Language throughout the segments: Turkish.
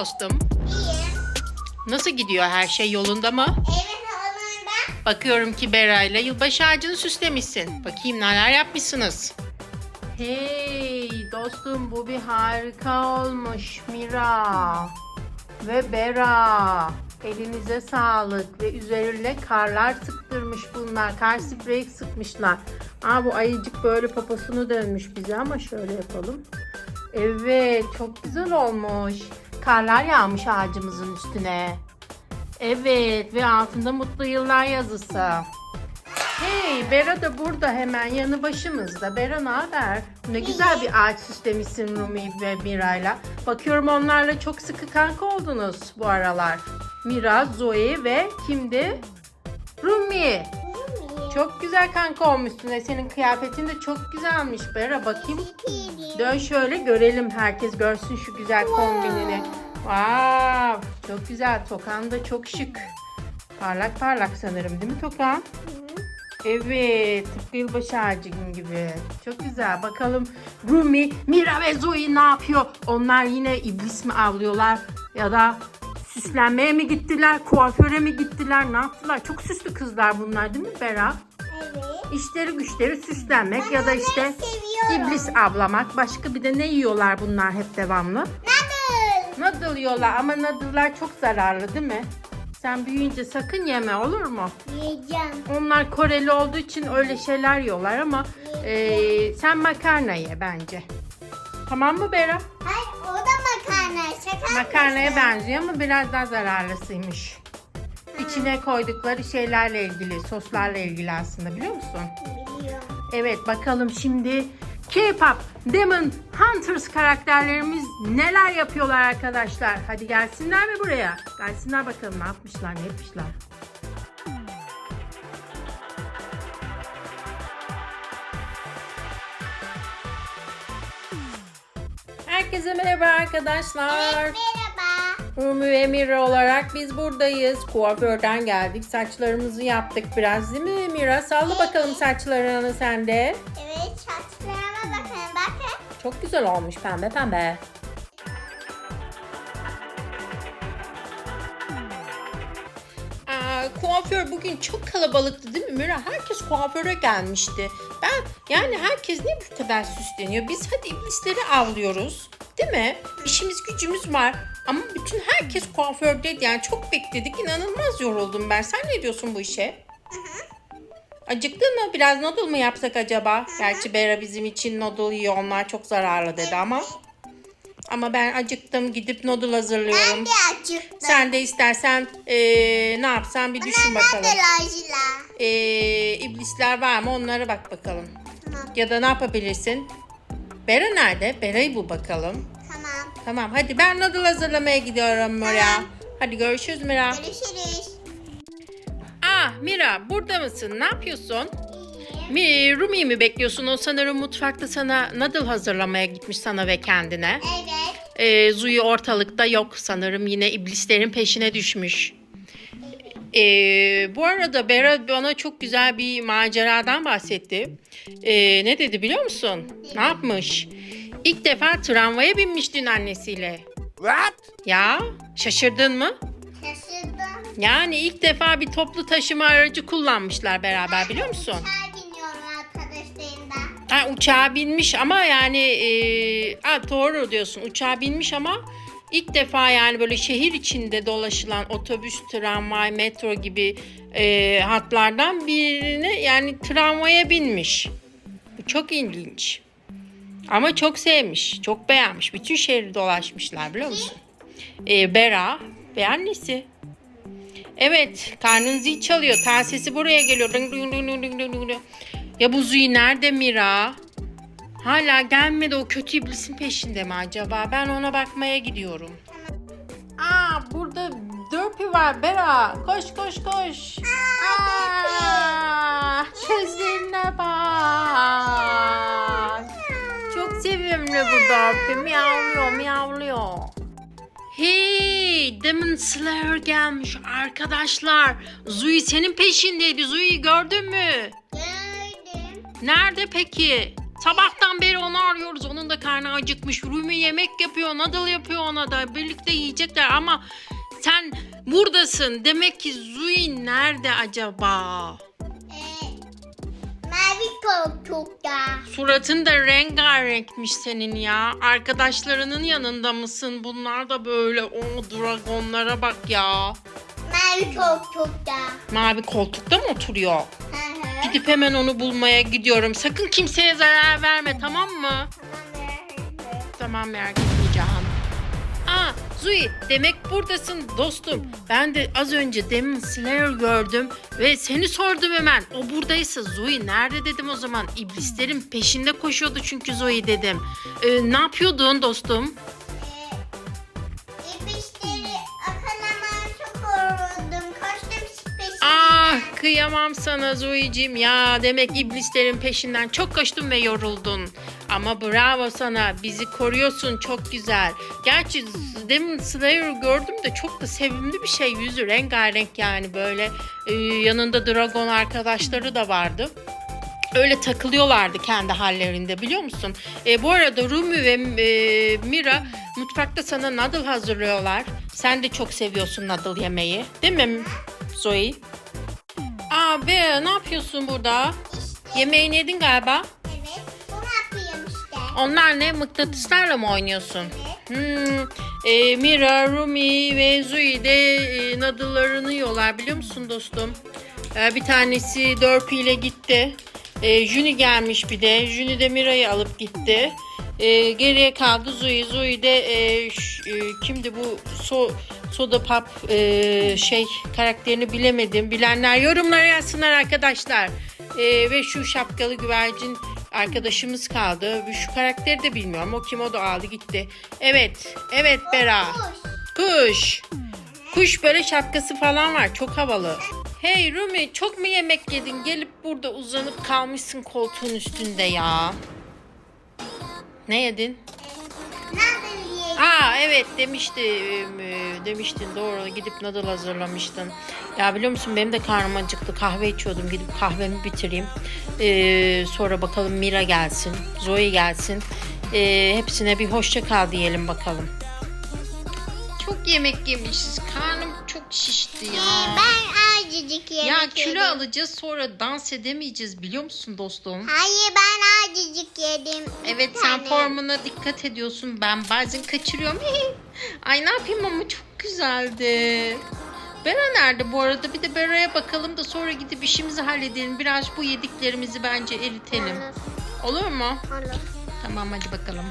dostum? İyi. Nasıl gidiyor her şey yolunda mı? Evet onlarda. Bakıyorum ki Bera ile yılbaşı ağacını süslemişsin. Bakayım neler yapmışsınız. Hey dostum bu bir harika olmuş Mira. Ve Bera. Elinize sağlık ve üzerine karlar sıktırmış bunlar. Kar spreyi sıkmışlar. Aa bu ayıcık böyle poposunu dönmüş bize ama şöyle yapalım. Evet çok güzel olmuş. Karlar yağmış ağacımızın üstüne. Evet ve altında mutlu yıllar yazısı. Hey Bera da burada hemen yanı başımızda. Bera ne haber? Ne güzel bir ağaç süslemişsin Rumi ve Mira'yla. Bakıyorum onlarla çok sıkı kanka oldunuz bu aralar. Mira, Zoe ve kimdi? Rumi. Çok güzel kanka olmuşsun ve senin kıyafetin de çok güzelmiş Bera. Bakayım. Dön şöyle görelim herkes görsün şu güzel kombinini. Wow, çok güzel. Tokan da çok şık. Parlak parlak sanırım değil mi Tokan? Evet, tıpkı yılbaşı ağacı gibi. Çok güzel. Bakalım Rumi, Mira ve Zoe ne yapıyor? Onlar yine iblis mi avlıyorlar? Ya da süslenmeye mi gittiler? Kuaföre mi gittiler? Ne yaptılar? Çok süslü kızlar bunlar değil mi Bera? Evet. İşleri güçleri süslenmek ya da işte iblis avlamak. Başka bir de ne yiyorlar bunlar hep devamlı? Noodle. Noodle yiyorlar ama noodle'lar çok zararlı değil mi? Sen büyüyünce sakın yeme olur mu? Yiyeceğim. Onlar Koreli olduğu için öyle şeyler yiyorlar ama eee, sen makarna ye bence. Tamam mı Bera? Hayır o da makarna. Şaka Makarnaya benziyor ama biraz daha zararlısıymış. İçine koydukları şeylerle ilgili, soslarla ilgili aslında biliyor musun? Biliyorum. Evet bakalım şimdi K-pop Demon Hunters karakterlerimiz neler yapıyorlar arkadaşlar. Hadi gelsinler mi buraya? Gelsinler bakalım ne yapmışlar ne yapmışlar. Herkese merhaba arkadaşlar. Merhaba. Rumi ve Mira olarak biz buradayız. Kuaförden geldik. Saçlarımızı yaptık biraz değil mi Mira? Salla bakalım saçlarını sen de. Evet saçlarıma bakın bakın. Çok güzel olmuş pembe pembe. Kuaför bugün çok kalabalıktı değil mi Mira? Herkes kuaföre gelmişti. Ben yani herkes ne bu kadar süsleniyor? Biz hadi iblisleri avlıyoruz. Değil mi? İşimiz gücümüz var. Ama bütün herkes kuafördeydi. Yani çok bekledik. İnanılmaz yoruldum ben. Sen ne diyorsun bu işe? Acıktın mı? Biraz noodle mu yapsak acaba? Gerçi Bera bizim için noodle yiyor. Onlar çok zararlı dedi ama. Ama ben acıktım. Gidip noodle hazırlıyorum. Ben de acıktım. Sen de istersen eee, ne yapsan bir düşün Bana bakalım. Eee, iblisler var mı? Onlara bak bakalım. Ya da ne yapabilirsin? Bera nerede? Bera'yı bul bakalım. Tamam. Hadi ben noodle hazırlamaya gidiyorum Mira. Tamam. Hadi görüşürüz Mira. Görüşürüz. Aa Mira burada mısın? Ne yapıyorsun? Mi, Rumi'yi mi bekliyorsun? O sanırım mutfakta sana noodle hazırlamaya gitmiş sana ve kendine. Evet. Ee, Zuyu ortalıkta yok sanırım yine iblislerin peşine düşmüş. Ee, bu arada Bera bana çok güzel bir maceradan bahsetti. Ee, ne dedi biliyor musun? Ne yapmış? İlk defa tramvaya binmiş dün annesiyle. What? Ya şaşırdın mı? Şaşırdım. Yani ilk defa bir toplu taşıma aracı kullanmışlar beraber biliyor musun? Uçağa biniyorum arkadaşlarımda. Ha, uçağa binmiş ama yani e, ha, doğru diyorsun uçağa binmiş ama ilk defa yani böyle şehir içinde dolaşılan otobüs, tramvay, metro gibi e, hatlardan birine yani tramvaya binmiş. Bu çok ilginç. Ama çok sevmiş, çok beğenmiş. Bütün şehri dolaşmışlar biliyor musun? E, Bera ve annesi. Evet, karnın zil çalıyor. Tel sesi buraya geliyor. Ya bu Zuyi nerede Mira? Hala gelmedi o kötü iblisin peşinde mi acaba? Ben ona bakmaya gidiyorum. Aa burada Dörpü var Bera. Koş koş koş. Aa, gözlerine bak. Sevimli bu Dörpü. Miyavlıyor miyavlıyor. Hey Demon Slayer gelmiş arkadaşlar. Zuyi senin peşindeydi. Zuyi gördün mü? Gördüm. Nerede peki? Sabahtan beri onu arıyoruz. Onun da karnı acıkmış. Rumi yemek yapıyor, nadal yapıyor ona da. Birlikte yiyecekler ama sen buradasın. Demek ki Zui nerede acaba? Ee, mavi koltukta. Suratın da rengarenkmiş senin ya. Arkadaşlarının yanında mısın? Bunlar da böyle o dragonlara bak ya. Mavi koltukta. Mavi koltukta mı oturuyor? Hı hı. Gidip hemen onu bulmaya gidiyorum. Sakın kimseye zarar verme tamam mı? Tamam, merak etme. Tamam merak etmeyeceğim. Aa Zui demek buradasın dostum. Ben de az önce Demon Slayer gördüm ve seni sordum hemen. O buradaysa Zui nerede dedim o zaman. İblislerin peşinde koşuyordu çünkü Zui dedim. Ee, ne yapıyordun dostum? İpişleri akalamaya çok yoruldum. Koştum peşinden. Ah kıyamam sana Zoe'cim ya. Demek iblislerin peşinden çok koştun ve yoruldun. Ama bravo sana. Bizi koruyorsun çok güzel. Gerçi demin Slayer gördüm de çok da sevimli bir şey. Yüzü rengarenk yani böyle. Ee, yanında dragon arkadaşları da vardı. Öyle takılıyorlardı kendi hallerinde biliyor musun? E, bu arada Rumi ve e, Mira mutfakta sana noodle hazırlıyorlar. Sen de çok seviyorsun noodle yemeği. Değil mi Zoe? Aa be ne yapıyorsun burada? Yemeğini yedin galiba. Onlar ne mıknatıslarla mı oynuyorsun? Hmm, e, Mira, Rumi ve Zoe de e, noodle'larını yiyorlar biliyor musun dostum? E, bir tanesi Dörpü ile gitti. E, Juni gelmiş bir de. Juni de Mira'yı alıp gitti. E, geriye kaldı Zoe. Zoe de e, ş- e, kimdi bu so, Soda Pop e, şey karakterini bilemedim. Bilenler yorumlara yazsınlar arkadaşlar. E, ve şu şapkalı güvercin arkadaşımız kaldı. Şu karakteri de bilmiyorum. O kim o da aldı gitti. Evet. Evet Bera. Kuş. Kuş. Kuş böyle şapkası falan var. Çok havalı. Hey Rumi çok mu yemek yedin? Gelip burada uzanıp kalmışsın koltuğun üstünde ya. Ne yedin? Aa evet demiştim. Demiştin doğru gidip noodle hazırlamıştın. Ya biliyor musun benim de karnım acıktı. Kahve içiyordum. Gidip kahvemi bitireyim. Ee, sonra bakalım Mira gelsin. Zoe gelsin. Ee, hepsine bir hoşça kal diyelim bakalım. Çok yemek yemişiz. Karnım çok şişti ya. Ee, ben azıcık yemek Ya kilo yedim. alacağız sonra dans edemeyeceğiz biliyor musun dostum? Hayır ben azıcık yedim. Evet Bir sen tane. formuna dikkat ediyorsun. Ben bazen kaçırıyorum. Ay ne yapayım ama çok güzeldi. Bera nerede bu arada? Bir de Bera'ya bakalım da sonra gidip işimizi halledelim. Biraz bu yediklerimizi bence eritelim. Olur. Olur mu? Olur. Tamam hadi bakalım.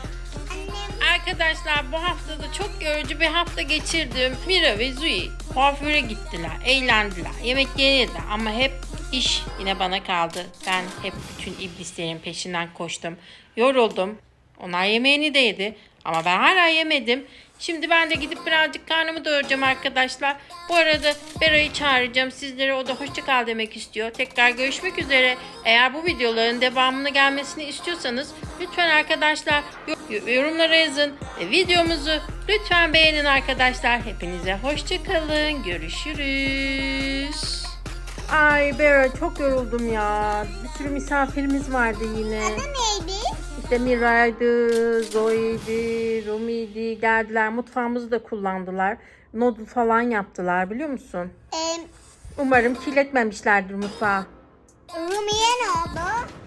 Arkadaşlar bu hafta da çok yorucu bir hafta geçirdim. Mira ve Zui kuaföre gittiler, eğlendiler, yemek yediler ama hep iş yine bana kaldı. Ben hep bütün iblislerin peşinden koştum. Yoruldum. Onlar yemeğini de yedi ama ben hala yemedim. Şimdi ben de gidip birazcık karnımı doyuracağım arkadaşlar. Bu arada Bera'yı çağıracağım. Sizlere o da hoşça kal demek istiyor. Tekrar görüşmek üzere. Eğer bu videoların devamını gelmesini istiyorsanız lütfen arkadaşlar yo- yorumlara yazın. Ve videomuzu lütfen beğenin arkadaşlar. Hepinize hoşça kalın. Görüşürüz. Ay Bera çok yoruldum ya. Bir sürü misafirimiz vardı yine. adı neydi? İşte Mira'ydı, Zoe'ydi, Rumi'ydi geldiler. Mutfağımızı da kullandılar. Noodle falan yaptılar biliyor musun? Ee, Umarım kirletmemişlerdir mutfağı. Rumiye ne oldu?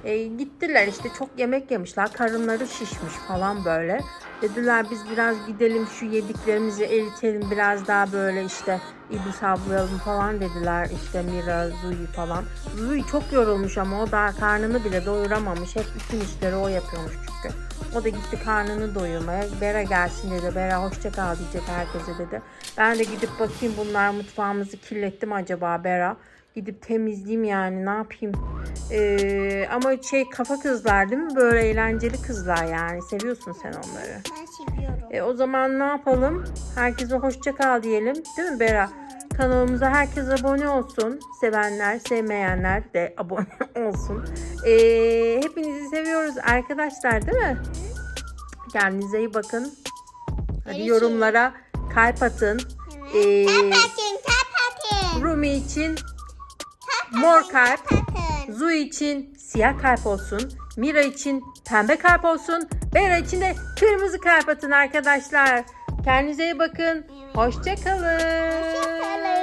E, gittiler işte çok yemek yemişler. Karınları şişmiş falan böyle. Dediler biz biraz gidelim şu yediklerimizi eritelim. Biraz daha böyle işte iblis avlayalım falan dediler. İşte Mira, Zui falan. Zui çok yorulmuş ama o daha karnını bile doyuramamış. Hep bütün işleri o yapıyormuş çünkü. O da gitti karnını doyurmaya. Bera gelsin dedi. Bera hoşça kal diyecek herkese dedi. Ben de gidip bakayım bunlar mutfağımızı kirletti mi acaba Bera? Gidip temizleyeyim yani ne yapayım. Ee, ama şey kafa kızlar değil mi? Böyle eğlenceli kızlar yani. Seviyorsun sen onları. Ben seviyorum. E, o zaman ne yapalım? Herkese hoşça kal diyelim. Değil mi Bera? Kanalımıza herkes abone olsun. Sevenler, sevmeyenler de abone olsun. E, hepinizi seviyoruz arkadaşlar değil mi? Kendinize iyi bakın. Hadi yorumlara kalp atın. Ee, Kapatın kapatın. Rumi için mor kalp. Zu için siyah kalp olsun. Mira için pembe kalp olsun. Bera için de kırmızı kalp atın arkadaşlar. Kendinize iyi bakın. Hoşçakalın.